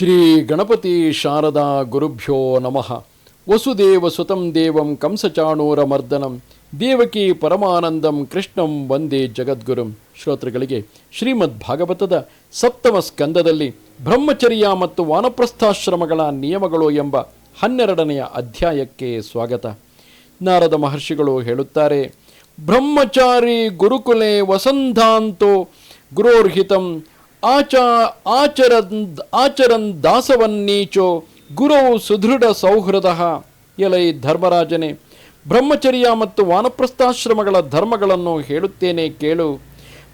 ಶ್ರೀ ಗಣಪತಿ ಶಾರದಾ ಗುರುಭ್ಯೋ ನಮಃ. ವಸುದೇವ ಸುತಂ ದೇವಂ ಕಂಸಚಾಣೂರ ಮರ್ದನಂ. ದೇವಕಿ ಪರಮಾನಂದಂ ಕೃಷ್ಣಂ ವಂದೇ ಜಗದ್ಗುರುಂ. ಶ್ರೋತೃಗಳಿಗೆ ಶ್ರೀಮದ್ ಭಾಗವತದ ಸಪ್ತಮ ಸ್ಕಂದದಲ್ಲಿ ಬ್ರಹ್ಮಚರ್ಯ ಮತ್ತು ವಾನಪ್ರಸ್ಥಾಶ್ರಮಗಳ ನಿಯಮಗಳು ಎಂಬ ಹನ್ನೆರಡನೆಯ ಅಧ್ಯಾಯಕ್ಕೆ ಸ್ವಾಗತ. ನಾರದ ಮಹರ್ಷಿಗಳು ಹೇಳುತ್ತಾರೆ, ಬ್ರಹ್ಮಚಾರಿ ಗುರುಕುಲೆ ವಸಂಧಾಂತೋ ಗುರೋರ್ಹಿತಂ ಆಚಾ ಆಚರನ್ ಆಚರನ್ ದಾಸವನ್ನೀಚೋ ಗುರು ಸುದೃಢ ಸೌಹೃದ. ಎಲೈ ಧರ್ಮರಾಜನೇ, ಬ್ರಹ್ಮಚರ್ಯ ಮತ್ತು ವಾನಪ್ರಸ್ಥಾಶ್ರಮಗಳ ಧರ್ಮಗಳನ್ನು ಹೇಳುತ್ತೇನೆ ಕೇಳು.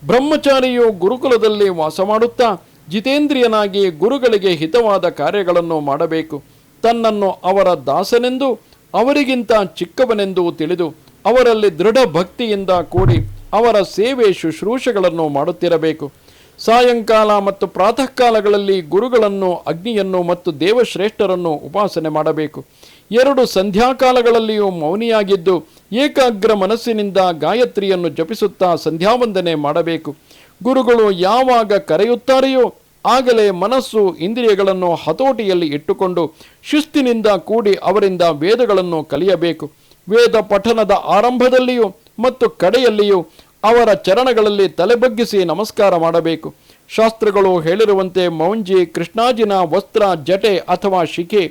ಬ್ರಹ್ಮಚಾರಿಯು ಗುರುಕುಲದಲ್ಲಿ ವಾಸ ಮಾಡುತ್ತಾ, ಜಿತೇಂದ್ರಿಯನಾಗಿ ಗುರುಗಳಿಗೆ ಹಿತವಾದ ಕಾರ್ಯಗಳನ್ನು ಮಾಡಬೇಕು. ತನ್ನನ್ನು ಅವರ ದಾಸನೆಂದು, ಅವರಿಗಿಂತ ಚಿಕ್ಕವನೆಂದು ತಿಳಿದು, ಅವರಲ್ಲಿ ದೃಢ ಭಕ್ತಿಯಿಂದ ಕೂಡಿ ಅವರ ಸೇವೆ ಶುಶ್ರೂಷೆಗಳನ್ನು ಮಾಡುತ್ತಿರಬೇಕು. ಸಾಯಂಕಾಲ ಮತ್ತು ಪ್ರಾತಃ ಕಾಲಗಳಲ್ಲಿ ಗುರುಗಳನ್ನು, ಅಗ್ನಿಯನ್ನು ಮತ್ತು ದೇವಶ್ರೇಷ್ಠರನ್ನು ಉಪಾಸನೆ ಮಾಡಬೇಕು. ಎರಡು ಸಂಧ್ಯಾಕಾಲಗಳಲ್ಲಿಯೂ ಮೌನಿಯಾಗಿದ್ದು ಏಕಾಗ್ರ ಮನಸ್ಸಿನಿಂದ ಗಾಯತ್ರಿಯನ್ನು ಜಪಿಸುತ್ತಾ ಸಂಧ್ಯಾವಂದನೆ ಮಾಡಬೇಕು. ಗುರುಗಳು ಯಾವಾಗ ಕರೆಯುತ್ತಾರೆಯೋ ಆಗಲೇ ಮನಸ್ಸು ಇಂದ್ರಿಯಗಳನ್ನು ಹತೋಟಿಯಲ್ಲಿ ಇಟ್ಟುಕೊಂಡು ಶಿಸ್ತಿನಿಂದ ಕೂಡಿ ಅವರಿಂದ ವೇದಗಳನ್ನು ಕಲಿಯಬೇಕು. ವೇದ ಪಠನದ ಆರಂಭದಲ್ಲಿಯೂ ಮತ್ತು ಕಡೆಯಲ್ಲಿಯೂ ಅವರ ಚರಣಗಳಲ್ಲಿ ತಲೆಬಗ್ಗಿಸಿ ನಮಸ್ಕಾರ ಮಾಡಬೇಕು. ಶಾಸ್ತ್ರಗಳು ಹೇಳಿರುವಂತೆ ಮೌಂಜಿ, ಕೃಷ್ಣಾಜಿನ ವಸ್ತ್ರ, ಜಟೆ ಅಥವಾ ಶಿಖೆ,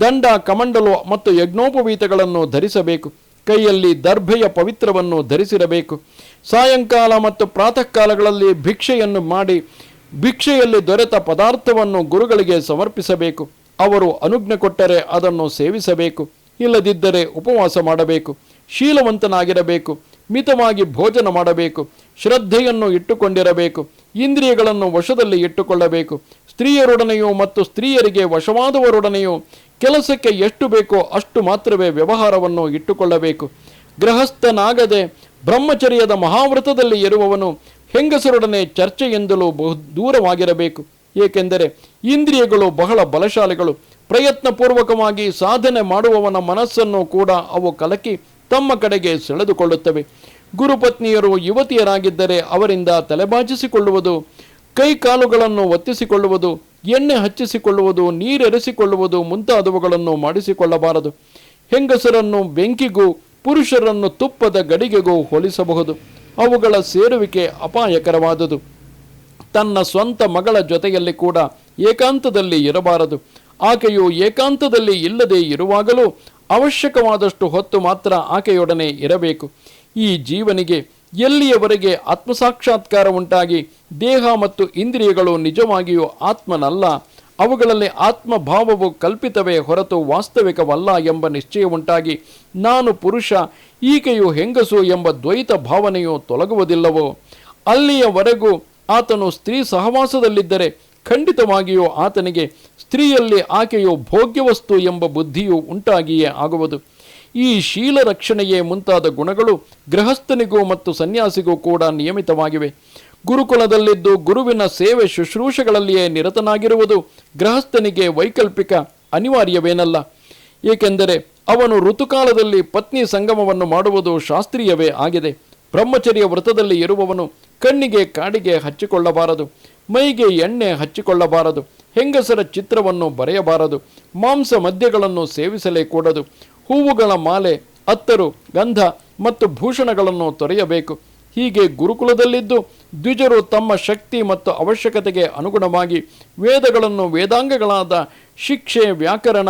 ದಂಡ, ಕಮಂಡಲು ಮತ್ತು ಯಜ್ಞೋಪವೀತಗಳನ್ನು ಧರಿಸಬೇಕು. ಕೈಯಲ್ಲಿ ದರ್ಭೆಯ ಪವಿತ್ರವನ್ನು ಧರಿಸಿರಬೇಕು. ಸಾಯಂಕಾಲ ಮತ್ತು ಪ್ರಾತಃ ಕಾಲಗಳಲ್ಲಿ ಭಿಕ್ಷೆಯನ್ನು ಮಾಡಿ ಭಿಕ್ಷೆಯಲ್ಲಿ ದೊರೆತ ಪದಾರ್ಥವನ್ನು ಗುರುಗಳಿಗೆ ಸಮರ್ಪಿಸಬೇಕು. ಅವರು ಅನುಜ್ಞೆ ಕೊಟ್ಟರೆ ಅದನ್ನು ಸೇವಿಸಬೇಕು. ಇಲ್ಲದಿದ್ದರೆ ಉಪವಾಸ ಮಾಡಬೇಕು. ಶೀಲವಂತನಾಗಿರಬೇಕು. ಮಿತವಾಗಿ ಭೋಜನ ಮಾಡಬೇಕು, ಶ್ರದ್ಧೆಯನ್ನು ಇಟ್ಟುಕೊಂಡಿರಬೇಕು, ಇಂದ್ರಿಯಗಳನ್ನು ವಶದಲ್ಲಿ ಇಟ್ಟುಕೊಳ್ಳಬೇಕು. ಸ್ತ್ರೀಯರೊಡನೆಯೂ ಮತ್ತು ಸ್ತ್ರೀಯರಿಗೆ ವಶವಾದವರೊಡನೆಯೂ ಕೆಲಸಕ್ಕೆ ಎಷ್ಟು ಬೇಕೋ ಅಷ್ಟು ಮಾತ್ರವೇ ವ್ಯವಹಾರವನ್ನು ಇಟ್ಟುಕೊಳ್ಳಬೇಕು. ಗೃಹಸ್ಥನಾಗದೆ ಬ್ರಹ್ಮಚರ್ಯದ ಮಹಾವ್ರತದಲ್ಲಿ ಇರುವವನು ಹೆಂಗಸರೊಡನೆ ಚರ್ಚೆಯಿಂದಲೂ ಬಹು ದೂರವಾಗಿರಬೇಕು. ಏಕೆಂದರೆ ಇಂದ್ರಿಯಗಳು ಬಹಳ ಬಲಶಾಲಿಗಳು. ಪ್ರಯತ್ನಪೂರ್ವಕವಾಗಿ ಸಾಧನೆ ಮಾಡುವವನ ಮನಸ್ಸನ್ನು ಕೂಡ ಅವು ಕಲಕಿ ತಮ್ಮ ಕಡೆಗೆ ಸೆಳೆದುಕೊಳ್ಳುತ್ತವೆ. ಗುರುಪತ್ನಿಯರು ಯುವತಿಯರಾಗಿದ್ದರೆ ಅವರಿಂದ ತಲೆಬಾಚಿಸಿಕೊಳ್ಳುವುದು, ಕೈ ಕಾಲುಗಳನ್ನು ಒತ್ತಿಸಿಕೊಳ್ಳುವುದು, ಎಣ್ಣೆ ಹಚ್ಚಿಸಿಕೊಳ್ಳುವುದು, ನೀರೆರೆಸಿಕೊಳ್ಳುವುದು ಮುಂತಾದವುಗಳನ್ನು ಮಾಡಿಸಿಕೊಳ್ಳಬಾರದು. ಹೆಂಗಸರನ್ನು ಬೆಂಕಿಗೂ, ಪುರುಷರನ್ನು ತುಪ್ಪದ ಗಡಿಗೆಗೂ ಹೋಲಿಸಬಹುದು. ಅವುಗಳ ಸೇರುವಿಕೆ ಅಪಾಯಕರವಾದುದು. ತನ್ನ ಸ್ವಂತ ಮಗಳ ಜೊತೆಯಲ್ಲಿ ಕೂಡ ಏಕಾಂತದಲ್ಲಿ ಇರಬಾರದು. ಆಕೆಯು ಏಕಾಂತದಲ್ಲಿ ಇಲ್ಲದೆ ಇರುವಾಗಲೂ ಅವಶ್ಯಕವಾದಷ್ಟು ಹೊತ್ತು ಮಾತ್ರ ಆಕೆಯೊಡನೆ ಇರಬೇಕು. ಈ ಜೀವನಿಗೆ ಎಲ್ಲಿಯವರೆಗೆ ಆತ್ಮಸಾಕ್ಷಾತ್ಕಾರ ಉಂಟಾಗಿ ದೇಹ ಮತ್ತು ಇಂದ್ರಿಯಗಳು ನಿಜವಾಗಿಯೂ ಆತ್ಮನಲ್ಲ, ಅವುಗಳಲ್ಲಿ ಆತ್ಮಭಾವವು ಕಲ್ಪಿತವೇ ಹೊರತು ವಾಸ್ತವಿಕವಲ್ಲ ಎಂಬ ನಿಶ್ಚಯ ಉಂಟಾಗಿ ನಾನು ಪುರುಷ, ಈಕೆಯು ಹೆಂಗಸು ಎಂಬ ದ್ವೈತ ಭಾವನೆಯು ತೊಲಗುವುದಿಲ್ಲವೋ? ಅಲ್ಲಿಯವರೆಗೂ ಆತನು ಸ್ತ್ರೀ ಸಹವಾಸದಲ್ಲಿದ್ದರೆ ಖಂಡಿತವಾಗಿಯೂ ಆತನಿಗೆ ಸ್ತ್ರೀಯಲ್ಲಿ ಆಕೆಯು ಭೋಗ್ಯವಸ್ತು ಎಂಬ ಬುದ್ಧಿಯು ಉಂಟಾಗಿಯೇ ಆಗುವುದು. ಈ ಶೀಲ ರಕ್ಷಣೆಯೇ ಮುಂತಾದ ಗುಣಗಳು ಗೃಹಸ್ಥನಿಗೂ ಮತ್ತು ಸನ್ಯಾಸಿಗೂ ಕೂಡ ನಿಯಮಿತವಾಗಿವೆ. ಗುರುಕುಲದಲ್ಲಿದ್ದು ಗುರುವಿನ ಸೇವೆ ಶುಶ್ರೂಷೆಗಳಲ್ಲಿಯೇ ನಿರತನಾಗಿರುವುದು ಗೃಹಸ್ಥನಿಗೆ ವೈಕಲ್ಪಿಕ ಅನಿವಾರ್ಯವೇನಲ್ಲ. ಏಕೆಂದರೆ ಅವನು ಋತುಕಾಲದಲ್ಲಿ ಪತ್ನಿ ಸಂಗಮವನ್ನು ಮಾಡುವುದು ಶಾಸ್ತ್ರೀಯವೇ ಆಗಿದೆ. ಬ್ರಹ್ಮಚರ್ಯ ವ್ರತದಲ್ಲಿ ಇರುವವನು ಕಣ್ಣಿಗೆ ಕಾಡಿಗೆ ಹಚ್ಚಿಕೊಳ್ಳಬಾರದು. ಮೈಗೆ ಎಣ್ಣೆ ಹಚ್ಚಿಕೊಳ್ಳಬಾರದು, ಹೆಂಗಸರ ಚಿತ್ರವನ್ನು ಬರೆಯಬಾರದು, ಮಾಂಸ ಮದ್ಯಗಳನ್ನು ಸೇವಿಸಲೇ ಕೂಡದು, ಹೂವುಗಳ ಮಾಲೆ, ಅತ್ತರು, ಗಂಧ ಮತ್ತು ಭೂಷಣಗಳನ್ನು ತೊರೆಯಬೇಕು. ಹೀಗೆ ಗುರುಕುಲದಲ್ಲಿದ್ದು ದ್ವಿಜರು ತಮ್ಮ ಶಕ್ತಿ ಮತ್ತು ಅವಶ್ಯಕತೆಗೆ ಅನುಗುಣವಾಗಿ ವೇದಗಳನ್ನು ವೇದಾಂಗಗಳಾದ ಶಿಕ್ಷೆ, ವ್ಯಾಕರಣ,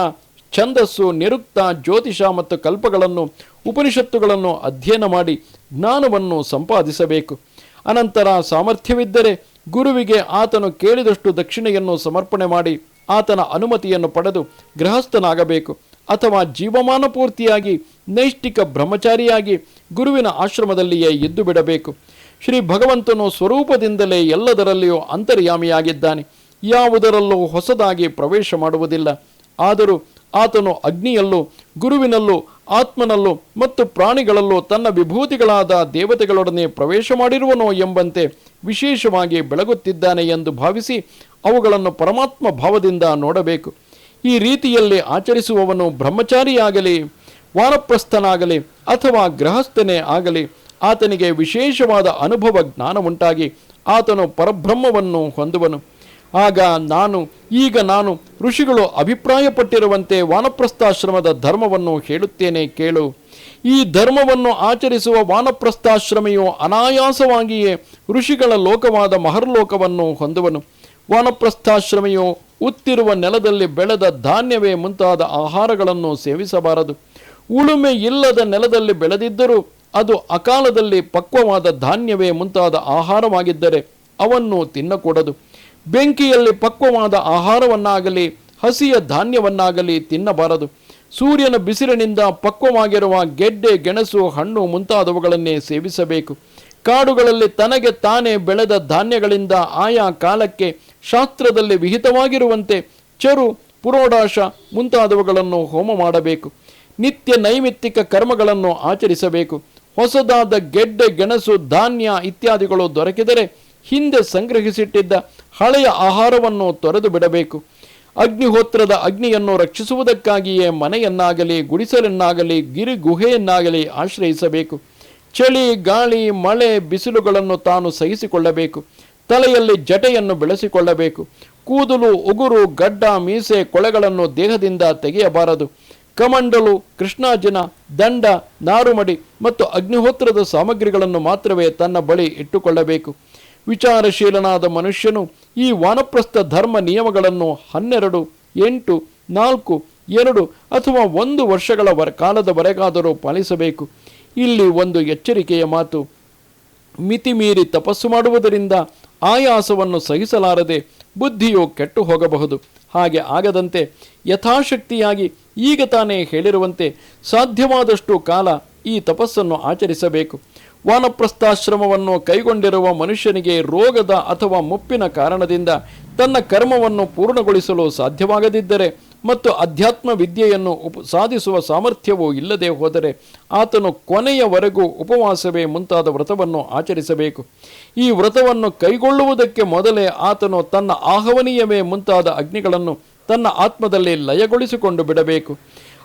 ಛಂದಸ್ಸು, ನಿರುಕ್ತ, ಜ್ಯೋತಿಷ ಮತ್ತು ಕಲ್ಪಗಳನ್ನು, ಉಪನಿಷತ್ತುಗಳನ್ನು ಅಧ್ಯಯನ ಮಾಡಿ ಜ್ಞಾನವನ್ನು ಸಂಪಾದಿಸಬೇಕು. ಅನಂತರ ಸಾಮರ್ಥ್ಯವಿದ್ದರೆ ಗುರುವಿಗೆ ಆತನು ಕೇಳಿದಷ್ಟು ದಕ್ಷಿಣೆಯನ್ನು ಸಮರ್ಪಣೆ ಮಾಡಿ ಆತನ ಅನುಮತಿಯನ್ನು ಪಡೆದು ಗೃಹಸ್ಥನಾಗಬೇಕು ಅಥವಾ ಜೀವಮಾನ ಪೂರ್ತಿಯಾಗಿ ನೈಷ್ಠಿಕ ಬ್ರಹ್ಮಚಾರಿಯಾಗಿ ಗುರುವಿನ ಆಶ್ರಮದಲ್ಲಿಯೇ ಎದ್ದು ಬಿಡಬೇಕು. ಶ್ರೀ ಭಗವಂತನು ಸ್ವರೂಪದಿಂದಲೇ ಎಲ್ಲದರಲ್ಲಿಯೂ ಅಂತರ್ಯಾಮಿಯಾಗಿದ್ದಾನೆ. ಯಾವುದರಲ್ಲೂ ಹೊಸದಾಗಿ ಪ್ರವೇಶ ಮಾಡುವುದಿಲ್ಲ. ಆದರೂ ಆತನು ಅಗ್ನಿಯಲ್ಲೂ, ಗುರುವಿನಲ್ಲೂ, ಆತ್ಮನಲ್ಲೂ ಮತ್ತು ಪ್ರಾಣಿಗಳಲ್ಲೂ ತನ್ನ ವಿಭೂತಿಗಳಾದ ದೇವತೆಗಳೊಡನೆ ಪ್ರವೇಶ ಮಾಡಿರುವನೋ ಎಂಬಂತೆ ವಿಶೇಷವಾಗಿ ಬೆಳಗುತ್ತಿದ್ದಾನೆ ಎಂದು ಭಾವಿಸಿ ಅವುಗಳನ್ನು ಪರಮಾತ್ಮ ಭಾವದಿಂದ ನೋಡಬೇಕು. ಈ ರೀತಿಯಲ್ಲಿ ಆಚರಿಸುವವನು ಬ್ರಹ್ಮಚಾರಿಯಾಗಲಿ, ವಾನಪ್ರಸ್ಥನಾಗಲಿ ಅಥವಾ ಗೃಹಸ್ಥನೇ ಆಗಲಿ, ಆತನಿಗೆ ವಿಶೇಷವಾದ ಅನುಭವ ಜ್ಞಾನ ಉಂಟಾಗಿ ಆತನು ಪರಬ್ರಹ್ಮವನ್ನು ಹೊಂದುವನು. ಆಗ ನಾನು, ಈಗ ನಾನು ಋಷಿಗಳು ಅಭಿಪ್ರಾಯಪಟ್ಟಿರುವಂತೆ ವಾನಪ್ರಸ್ಥಾಶ್ರಮದ ಧರ್ಮವನ್ನು ಹೇಳುತ್ತೇನೆ ಕೇಳು. ಈ ಧರ್ಮವನ್ನು ಆಚರಿಸುವ ವಾನಪ್ರಸ್ಥಾಶ್ರಮಿಯು ಅನಾಯಾಸವಾಗಿಯೇ ಋಷಿಗಳ ಲೋಕವಾದ ಮಹರ್ಲೋಕವನ್ನು ಹೊಂದುವನು. ವಾನಪ್ರಸ್ಥಾಶ್ರಮಿಯು ಉತ್ತಿರುವ ನೆಲದಲ್ಲಿ ಬೆಳೆದ ಧಾನ್ಯವೇ ಮುಂತಾದ ಆಹಾರಗಳನ್ನು ಸೇವಿಸಬಾರದು. ಉಳುಮೆ ಇಲ್ಲದ ನೆಲದಲ್ಲಿ ಬೆಳೆದಿದ್ದರೂ ಅದು ಅಕಾಲದಲ್ಲಿ ಪಕ್ವವಾದ ಧಾನ್ಯವೇ ಮುಂತಾದ ಆಹಾರವಾಗಿದ್ದರೆ ಅವನ್ನು ತಿನ್ನಕೂಡದು. ಬೆಂಕಿಯಲ್ಲಿ ಪಕ್ವವಾದ ಆಹಾರವನ್ನಾಗಲಿ, ಹಸಿಯ ಧಾನ್ಯವನ್ನಾಗಲಿ ತಿನ್ನಬಾರದು. ಸೂರ್ಯನ ಬಿಸಿಲಿನಿಂದ ಪಕ್ವವಾಗಿರುವ ಗೆಡ್ಡೆ, ಗೆಣಸು, ಹಣ್ಣು ಮುಂತಾದವುಗಳನ್ನೇ ಸೇವಿಸಬೇಕು. ಕಾಡುಗಳಲ್ಲಿ ತನಗೆ ತಾನೇ ಬೆಳೆದ ಧಾನ್ಯಗಳಿಂದ ಆಯಾ ಕಾಲಕ್ಕೆ ಶಾಸ್ತ್ರದಲ್ಲಿ ವಿಹಿತವಾಗಿರುವಂತೆ ಚರು, ಪುರೋಡಾಶ ಮುಂತಾದವುಗಳನ್ನು ಹೋಮ ಮಾಡಬೇಕು. ನಿತ್ಯ ನೈಮಿತ್ತಿಕ ಕರ್ಮಗಳನ್ನು ಆಚರಿಸಬೇಕು. ಹೊಸದಾದ ಗೆಡ್ಡೆ, ಗೆಣಸು, ಧಾನ್ಯ ಇತ್ಯಾದಿಗಳು ದೊರಕಿದರೆ ಹಿಂದೆ ಸಂಗ್ರಹಿಸಿಟ್ಟಿದ್ದ ಹಳೆಯ ಆಹಾರವನ್ನು ತೊರೆದು ಬಿಡಬೇಕು. ಅಗ್ನಿಹೋತ್ರದ ಅಗ್ನಿಯನ್ನು ರಕ್ಷಿಸುವುದಕ್ಕಾಗಿಯೇ ಮನೆಯನ್ನಾಗಲಿ, ಗುಡಿಸಲನ್ನಾಗಲಿ ಗಿರಿ ಗುಹೆಯನ್ನಾಗಲಿ ಆಶ್ರಯಿಸಬೇಕು. ಚಳಿ, ಗಾಳಿ, ಮಳೆ ಬಿಸಿಲುಗಳನ್ನು ತಾನು ಸಹಿಸಿಕೊಳ್ಳಬೇಕು. ತಲೆಯಲ್ಲಿ ಜಟೆಯನ್ನು ಬೆಳೆಸಿಕೊಳ್ಳಬೇಕು. ಕೂದಲು, ಉಗುರು, ಗಡ್ಡ, ಮೀಸೆ, ಕೊಳೆಗಳನ್ನು ದೇಹದಿಂದ ತೆಗೆಯಬಾರದು. ಕಮಂಡಲು ಕೃಷ್ಣಾಜಿನ ದಂಡ, ನಾರುಮಡಿ ಮತ್ತು ಅಗ್ನಿಹೋತ್ರದ ಸಾಮಗ್ರಿಗಳನ್ನು ಮಾತ್ರವೇ ತನ್ನ ಬಳಿ ಇಟ್ಟುಕೊಳ್ಳಬೇಕು. ವಿಚಾರಶೀಲನಾದ ಮನುಷ್ಯನು ಈ ವಾನಪ್ರಸ್ಥ ಧರ್ಮ ನಿಯಮಗಳನ್ನು ಹನ್ನೆರಡು, ಎಂಟು, ನಾಲ್ಕು, ಎರಡು ಅಥವಾ ಒಂದು ವರ್ಷಗಳ ವರ ಕಾಲದವರೆಗಾದರೂ ಪಾಲಿಸಬೇಕು. ಇಲ್ಲಿ ಒಂದು ಎಚ್ಚರಿಕೆಯ ಮಾತು. ಮಿತಿಮೀರಿ ತಪಸ್ಸು ಮಾಡುವುದರಿಂದ ಆಯಾಸವನ್ನು ಸಹಿಸಲಾರದೆ ಬುದ್ಧಿಯು ಕೆಟ್ಟು ಹೋಗಬಹುದು ಹಾಗೆ ಆಗದಂತೆ ಯಥಾಶಕ್ತಿಯಾಗಿ ಈಗ ತಾನೇ ಹೇಳಿರುವಂತೆ ಸಾಧ್ಯವಾದಷ್ಟು ಕಾಲ ಈ ತಪಸ್ಸನ್ನು ಆಚರಿಸಬೇಕು. ವಾನಪ್ರಸ್ಥಾಶ್ರಮವನ್ನು ಕೈಗೊಂಡಿರುವ ಮನುಷ್ಯನಿಗೆ ರೋಗದ ಅಥವಾ ಮುಪ್ಪಿನ ಕಾರಣದಿಂದ ತನ್ನ ಕರ್ಮವನ್ನು ಪೂರ್ಣಗೊಳಿಸಲು ಸಾಧ್ಯವಾಗದಿದ್ದರೆ ಮತ್ತು ಅಧ್ಯಾತ್ಮ ವಿದ್ಯೆಯನ್ನು ಉಪ, ಸಾಧಿಸುವ ಸಾಮರ್ಥ್ಯವೂ ಇಲ್ಲದೆ ಹೋದರೆ ಆತನು ಕೊನೆಯವರೆಗೂ ಉಪವಾಸವೇ ಮುಂತಾದ ವ್ರತವನ್ನು ಆಚರಿಸಬೇಕು. ಈ ವ್ರತವನ್ನು ಕೈಗೊಳ್ಳುವುದಕ್ಕೆ ಮೊದಲೇ ಆತನು ತನ್ನ ಆಹ್ವನೀಯವೇ ಮುಂತಾದ ಅಗ್ನಿಗಳನ್ನು ತನ್ನ ಆತ್ಮದಲ್ಲಿ ಲಯಗೊಳಿಸಿಕೊಂಡು ಬಿಡಬೇಕು.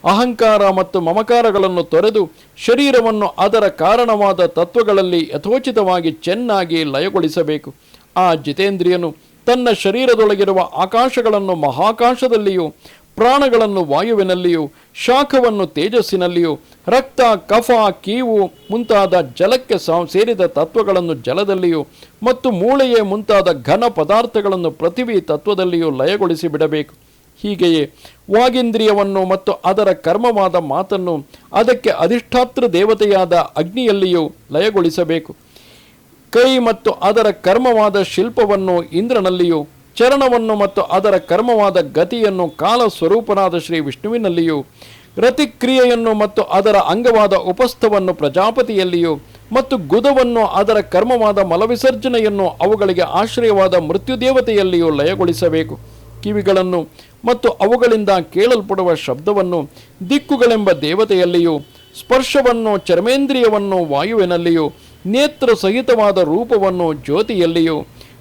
ಅಹಂಕಾರ ಮತ್ತು ಮಮಕಾರಗಳನ್ನು ತೊರೆದು ಶರೀರವನ್ನು ಅದರ ಕಾರಣವಾದ ತತ್ವಗಳಲ್ಲಿ ಯಥೋಚಿತವಾಗಿ ಚೆನ್ನಾಗಿ ಲಯಗೊಳಿಸಬೇಕು. ಆ ಜಿತೇಂದ್ರಿಯನು ತನ್ನ ಶರೀರದೊಳಗಿರುವ ಆಕಾಶಗಳನ್ನು ಮಹಾಕಾಶದಲ್ಲಿಯೂ, ಪ್ರಾಣಗಳನ್ನು ವಾಯುವಿನಲ್ಲಿಯೂ, ಶಾಖವನ್ನು ತೇಜಸ್ಸಿನಲ್ಲಿಯೂ, ರಕ್ತ, ಕಫ, ಕೀವು ಮುಂತಾದ ಜಲಕ್ಕೆ ಸೇರಿದ ತತ್ವಗಳನ್ನು ಜಲದಲ್ಲಿಯೂ ಮತ್ತು ಮೂಳೆಯೇ ಮುಂತಾದ ಘನ ಪದಾರ್ಥಗಳನ್ನು ಪೃಥಿವಿ ತತ್ವದಲ್ಲಿಯೂ ಲಯಗೊಳಿಸಿ ಬಿಡಬೇಕು ಹೀಗೆಯೇ ವಾಗೇಂದ್ರಿಯವನ್ನು ಮತ್ತು ಅದರ ಕರ್ಮವಾದ ಮಾತನ್ನು ಅದಕ್ಕೆ ಅಧಿಷ್ಠಾತೃ ದೇವತೆಯಾದ ಅಗ್ನಿಯಲ್ಲಿಯೂ ಲಯಗೊಳಿಸಬೇಕು. ಕೈ ಮತ್ತು ಅದರ ಕರ್ಮವಾದ ಶಿಲ್ಪವನ್ನು ಇಂದ್ರನಲ್ಲಿಯೂ, ಚರಣವನ್ನು ಮತ್ತು ಅದರ ಕರ್ಮವಾದ ಗತಿಯನ್ನು ಕಾಲ ಸ್ವರೂಪನಾದ ಶ್ರೀ ವಿಷ್ಣುವಿನಲ್ಲಿಯೂ, ರತಿಕ್ರಿಯೆಯನ್ನು ಮತ್ತು ಅದರ ಅಂಗವಾದ ಉಪಸ್ಥವನ್ನು ಪ್ರಜಾಪತಿಯಲ್ಲಿಯೂ ಮತ್ತು ಗುದವನ್ನು ಅದರ ಕರ್ಮವಾದ ಮಲವಿಸರ್ಜನೆಯನ್ನು ಅವುಗಳಿಗೆ ಆಶ್ರಯವಾದ ಮೃತ್ಯುದೇವತೆಯಲ್ಲಿಯೂ ಲಯಗೊಳಿಸಬೇಕು. ಕಿವಿಗಳನ್ನು ಮತ್ತು ಅವುಗಳಿಂದ ಕೇಳಲ್ಪಡುವ ಶಬ್ದವನ್ನು ದಿಕ್ಕುಗಳೆಂಬ ದೇವತೆಯಲ್ಲಿಯೂ, ಸ್ಪರ್ಶವನ್ನು ಚರ್ಮೇಂದ್ರಿಯವನ್ನು ವಾಯುವಿನಲ್ಲಿಯೂ ನೇತ್ರ ಸಹಿತವಾದ ರೂಪವನ್ನು ಜ್ಯೋತಿಯಲ್ಲಿಯೂ,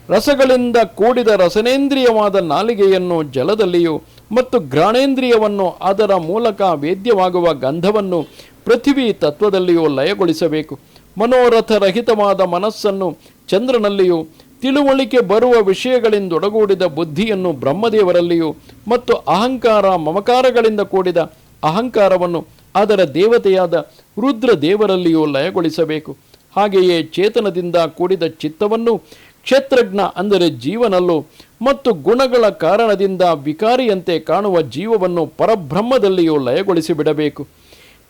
ರಸಗಳಿಂದ ಕೂಡಿದ ರಸನೇಂದ್ರಿಯವಾದ ನಾಲಿಗೆಯನ್ನು ಜಲದಲ್ಲಿಯೂ ಮತ್ತು ಘ್ರಾಣೇಂದ್ರಿಯವನ್ನು ಅದರ ಮೂಲಕ ವೇದ್ಯವಾಗುವ ಗಂಧವನ್ನು ಪೃಥ್ವಿ ತತ್ವದಲ್ಲಿಯೂ ಲಯಗೊಳಿಸಬೇಕು. ಮನೋರಥರಹಿತವಾದ ಮನಸ್ಸನ್ನು ಚಂದ್ರನಲ್ಲಿಯೂ ತಿಳುವಳಿಕೆ ಬರುವ ವಿಷಯಗಳಿಂದೊಡಗೂಡಿದ ಬುದ್ಧಿಯನ್ನು ಬ್ರಹ್ಮದೇವರಲ್ಲಿಯೂ ಮತ್ತು ಅಹಂಕಾರ ಮಮಕಾರಗಳಿಂದ ಕೂಡಿದ ಅಹಂಕಾರವನ್ನು ಅದರ ದೇವತೆಯಾದ ರುದ್ರ ದೇವರಲ್ಲಿಯೂ ಲಯಗೊಳಿಸಬೇಕು. ಹಾಗೆಯೇ ಚೇತನದಿಂದ ಕೂಡಿದ ಚಿತ್ತವನ್ನು ಕ್ಷೇತ್ರಜ್ಞ ಅಂದರೆ ಜೀವನಲ್ಲೂ ಮತ್ತು ಗುಣಗಳ ಕಾರಣದಿಂದ ವಿಕಾರಿಯಂತೆ ಕಾಣುವ ಜೀವವನ್ನು ಪರಬ್ರಹ್ಮದಲ್ಲಿಯೂ ಲಯಗೊಳಿಸಿ ಬಿಡಬೇಕು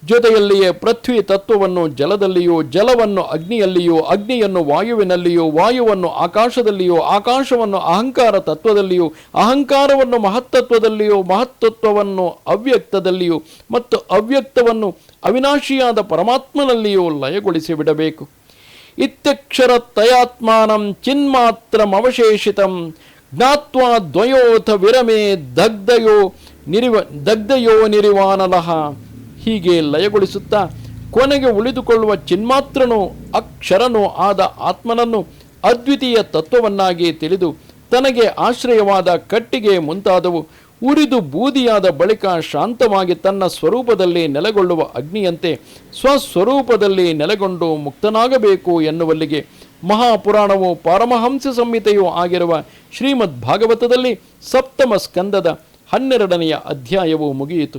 ಜೊತೆಯಲ್ಲಿಯೇ ಪೃಥ್ವಿ ತತ್ವವನ್ನು ಜಲದಲ್ಲಿಯೂ, ಜಲವನ್ನು ಅಗ್ನಿಯಲ್ಲಿಯೂ, ಅಗ್ನಿಯನ್ನು ವಾಯುವಿನಲ್ಲಿಯೂ, ವಾಯುವನ್ನು ಆಕಾಶದಲ್ಲಿಯೂ, ಆಕಾಶವನ್ನು ಅಹಂಕಾರ ತತ್ವದಲ್ಲಿಯೂ, ಅಹಂಕಾರವನ್ನು ಮಹತ್ತತ್ವದಲ್ಲಿಯೂ, ಮಹತ್ತತ್ವವನ್ನು ಅವ್ಯಕ್ತದಲ್ಲಿಯೂ ಮತ್ತು ಅವ್ಯಕ್ತವನ್ನು ಅವಿನಾಶಿಯಾದ ಪರಮಾತ್ಮನಲ್ಲಿಯೂ ಲಯಗೊಳಿಸಿ ಬಿಡಬೇಕು ಇತ್ಯಕ್ಷರ ತಯಾತ್ಮಾನಂ ಚಿನ್ಮಾತ್ರಮವಶೇಷಿತಂ ಜ್ಞಾತ್ವಾ ದ್ವಯೋಥ ವಿರಮೇ ದಗ್ಧಯೋ ನಿರಿವ, ದಗ್ಧಯೋ ನಿರಿವಾನಲಹ ಹೀಗೆ ಲಯಗೊಳಿಸುತ್ತಾ ಕೊನೆಗೆ ಉಳಿದುಕೊಳ್ಳುವ ಚಿನ್ಮಾತ್ರನೋ ಅಕ್ಷರನೋ ಆದ ಆತ್ಮನನ್ನು ಅದ್ವಿತೀಯ ತತ್ವವನ್ನಾಗಿ ತಿಳಿದು ತನಗೆ ಆಶ್ರಯವಾದ ಕಟ್ಟಿಗೆ ಮುಂತಾದವು ಉರಿದು ಬೂದಿಯಾದ ಬಳಿಕ ಶಾಂತವಾಗಿ ತನ್ನ ಸ್ವರೂಪದಲ್ಲಿ ನೆಲೆಗೊಳ್ಳುವ ಅಗ್ನಿಯಂತೆ ಸ್ವಸ್ವರೂಪದಲ್ಲಿ ನೆಲೆಗೊಂಡು ಮುಕ್ತನಾಗಬೇಕು ಎನ್ನುವಲ್ಲಿಗೆ ಮಹಾಪುರಾಣವು ಪರಮಹಂಸ ಸಂಹಿತೆಯೂ ಆಗಿರುವ ಶ್ರೀಮದ್ ಭಾಗವತದಲ್ಲಿ ಸಪ್ತಮ ಸ್ಕಂದದ ಹನ್ನೆರಡನೆಯ ಅಧ್ಯಾಯವು ಮುಗಿಯಿತು.